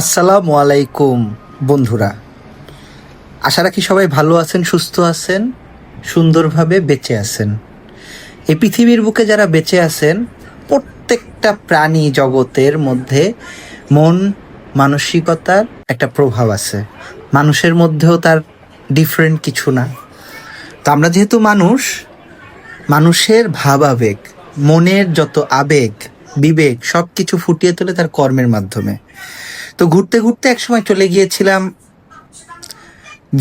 আসসালামু আলাইকুম, বন্ধুরা। আশা রাখি সবাই ভালো আছেন, সুস্থ আছেন, সুন্দরভাবে বেঁচে আছেন। এই পৃথিবীর বুকে যারা বেঁচে আছেন, প্রত্যেকটা প্রাণী জগতের মধ্যে মন, মানসিকতার একটা প্রভাব আছে। মানুষের মধ্যেও তার ডিফারেন্ট কিছু না। তো আমরা যেহেতু মানুষ, মানুষের ভাব আবেগ মনের যত আবেগ, বিবেক সব কিছু ফুটিয়ে তোলে তার কর্মের মাধ্যমে। তো ঘুরতে ঘুরতে একসময় চলে গিয়েছিলাম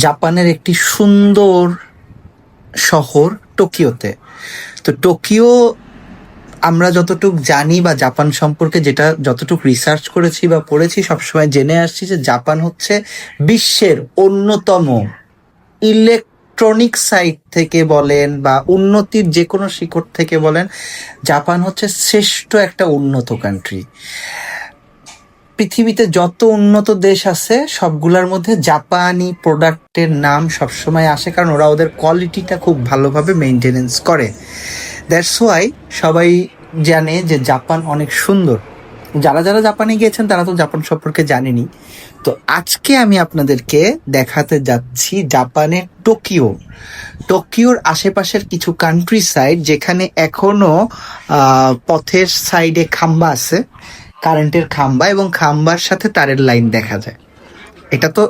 জাপানের একটি সুন্দর শহর টোকিওতে। তো টোকিও আমরা যতটুক জানি বা জাপান সম্পর্কে যেটা যতটুক রিসার্চ করেছি বা পড়েছি, সবসময় জেনে আসছি যে জাপান হচ্ছে বিশ্বের অন্যতম ইলেকট্রনিক সাইট থেকে বলেন বা উন্নতির যে কোনো শিকড় থেকে বলেন, জাপান হচ্ছে শ্রেষ্ঠ একটা উন্নত কান্ট্রি পৃথিবীতে যত উন্নত দেশ আছে, সবগুলোর মধ্যে জাপানি প্রোডাক্টের নাম সবসময় আসে, কারণ ওরা ওদের কোয়ালিটিটা খুব ভালোভাবে মেনটেনেন্স করে। দ্যাটস ওয়াই সবাই জানে যে জাপান অনেক সুন্দর। যারা যারা জাপানে গিয়েছেন, তারা তো জাপান সম্পর্কে জানেনি। তো আজকে আমি আপনাদেরকে দেখাতে যাচ্ছি জাপানের টোকিও। টোকিওর আশেপাশের কিছু কান্ট্রি সাইড যেখানে এখনও পথের সাইডে খাম্বা আছে। কারেন্টের খাম্বা এবং খাম্বার সাথে তারের লাইন দেখা যায়। এটা তো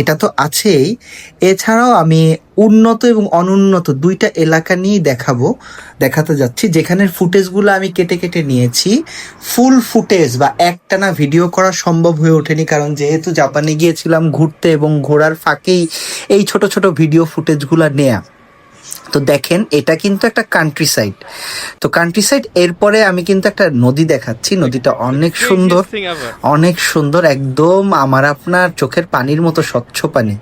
এটা তো আছেই। এছাড়াও আমি উন্নত এবং অনুন্নত দুইটা এলাকা নিয়েই দেখাবো, দেখাতে যাচ্ছি। যেখানের ফুটেজগুলো আমি কেটে কেটে নিয়েছি। ফুল ফুটেজ বা একটানা ভিডিও করা সম্ভব হয়ে ওঠেনি, কারণ যেহেতু জাপানে গিয়েছিলাম ঘুরতে এবং ঘোরার ফাঁকেই এই ছোট ছোট ভিডিও ফুটেজগুলো নেয়া। তো দেখেন এটা কিন্তু একটা কান্ট্রি সাইড তো কান্ট্রি সাইড এরপরে আমি কিন্তু একটা নদী দেখাচ্ছি। নদীটা অনেক সুন্দর অনেক সুন্দর একদম আমার আপনার চোখের পানির মতো স্বচ্ছ পানি।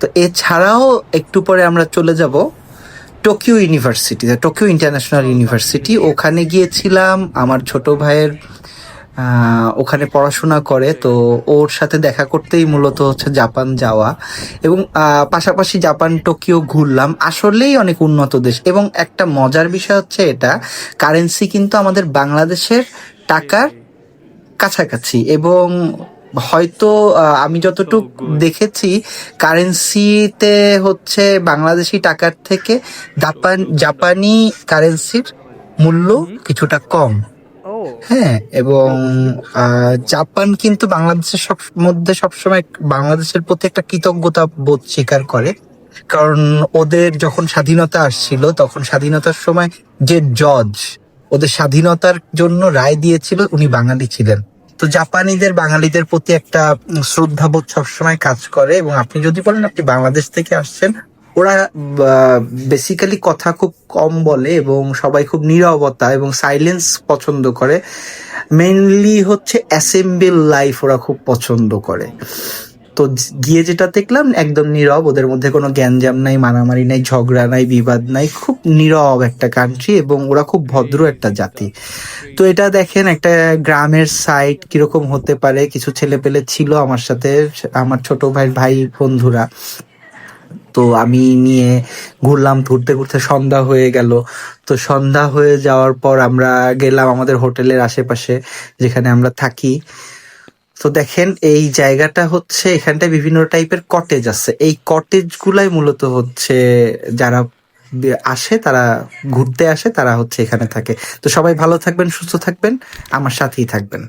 তো এছাড়াও একটু পরে আমরা চলে যাব Tokyo university Tokyo international university ওখানে গিয়েছিলাম আমার ছোট ভাইয়ের ওখানে পড়াশোনা করে তো ওর সাথে দেখা করতেই মূলত হচ্ছে জাপান যাওয়া। এবং পাশাপাশি জাপান টোকিও ঘুরলাম। আসলেই অনেক উন্নত দেশ। এবং একটা মজার বিষয় হচ্ছে এটা কারেন্সি কিন্তু আমাদের বাংলাদেশের টাকার কাছাকাছি। এবং হয়তো আমি যতটুক দেখেছি কারেন্সিতে হচ্ছে বাংলাদেশি টাকার থেকে জাপান জাপানি কারেন্সির মূল্য কিছুটা কম. হ্যাঁ এবং জাপান কিন্তু বাংলাদেশের সব, মধ্যে সবসময় বাংলাদেশের প্রতি একটা কৃতজ্ঞতা বোধ স্বীকার করে। কারণ ওদের যখন স্বাধীনতা আসছিল, তখন স্বাধীনতার সময় যে জজ ওদের স্বাধীনতার জন্য রায় দিয়েছিল, উনি বাঙালি ছিলেন। তো জাপানিদের, বাঙালিদের প্রতি একটা শ্রদ্ধাবোধ সবসময় কাজ করে, এবং আপনি যদি বলেন আপনি বাংলাদেশ থেকে আসছেন ওরা বেসিক্যালি কথা খুব কম বলে এবং সবাই খুব নীরবতা এবং সাইলেন্স পছন্দ করে। মেইনলি হচ্ছে অ্যাসেম্বল লাইফ ওরা খুব পছন্দ করে। তো গিয়ে যেটা দেখলাম, একদম নীরব, ওদের মধ্যে কোনো গ্যাঞ্জাম নাই, মারামারি নাই, ঝগড়া নাই, বিবাদ নাই, খুব নীরব একটা কান্ট্রি এবং ওরা খুব ভদ্র একটা জাতি। তো এটা দেখেন, একটা গ্রামের সাইড কীরকম হতে পারে, কিছু ছেলে পেলে ছিল আমার সাথে, আমার ছোট ভাই ভাই বন্ধুরা। তো আমি নিয়ে ঘুরলাম, ঘুরতে ঘুরতে সন্ধ্যা হয়ে গেল। তো সন্ধ্যা হয়ে যাওয়ার পর আমরা গেলাম আমাদের হোটেলের আশেপাশে, যেখানে আমরা থাকি। তো দেখেন, এই জায়গাটা হচ্ছে এখানটায় বিভিন্ন টাইপের কটেজ আছে। এই কটেজ গুলাই মূলত হচ্ছে যারা আসে, তারা ঘুরতে আসে, তারা হচ্ছে এখানে থাকে। তো সবাই ভালো থাকবেন, সুস্থ থাকবেন, আমার সাথেই থাকবেন।